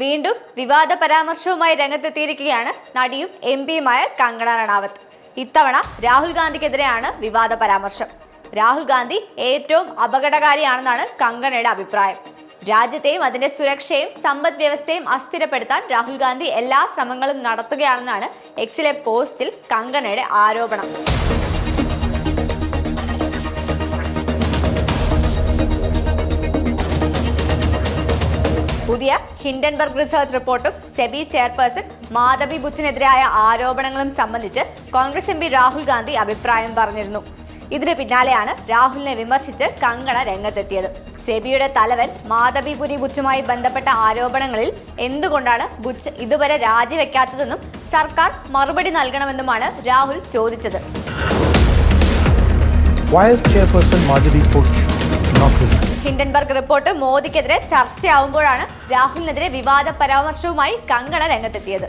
വീണ്ടും വിവാദ പരാമർശവുമായി രംഗത്തെത്തിയിരിക്കുകയാണ് നടിയും എം പിയുമായ കങ്കണ റണാവത്ത് ഇത്തവണ രാഹുൽ ഗാന്ധിക്കെതിരെയാണ് വിവാദ പരാമർശം. രാഹുൽ ഗാന്ധി ഏറ്റവും അപകടകാരിയാണെന്നാണ് കങ്കണയുടെ അഭിപ്രായം. രാജ്യത്തെയും അതിന്റെ സുരക്ഷയും സമ്പദ് വ്യവസ്ഥയും അസ്ഥിരപ്പെടുത്താൻ രാഹുൽ ഗാന്ധി എല്ലാ ശ്രമങ്ങളും നടത്തുകയാണെന്നാണ് എക്സിലെ പോസ്റ്റിൽ കങ്കണയുടെ ആരോപണം. പുതിയ ഹിൻഡൻബർഗ് റിസർച്ച് റിപ്പോർട്ടും സെബി ചെയർപേഴ്സൺ മാധവി ബുച്ചിനെതിരായ ആരോപണങ്ങളും സംബന്ധിച്ച് കോൺഗ്രസ് എം രാഹുൽ ഗാന്ധി അഭിപ്രായം പറഞ്ഞിരുന്നു ഇതിന് പിന്നാലെയാണ് രാഹുലിനെ വിമർശിച്ച് കങ്കണ രംഗത്തെത്തിയത് സെബിയുടെ തലവൻ മാധവിപുരി ബുച്ചുമായി ബന്ധപ്പെട്ട ആരോപണങ്ങളിൽ എന്തുകൊണ്ടാണ് ബുച്ച് ഇതുവരെ രാജിവെക്കാത്തതെന്നും സർക്കാർ മറുപടി നൽകണമെന്നുമാണ് രാഹുൽ ചോദിച്ചത് vice chairperson Madhabi resigned? Hindenburg report മോദിക്കെതിരെ ചർച്ചയാവുമ്പോഴാണ് രാഹുലിനെതിരെ വിവാദ പരാമർശവുമായി കങ്കണ രംഗത്തെത്തിയത്.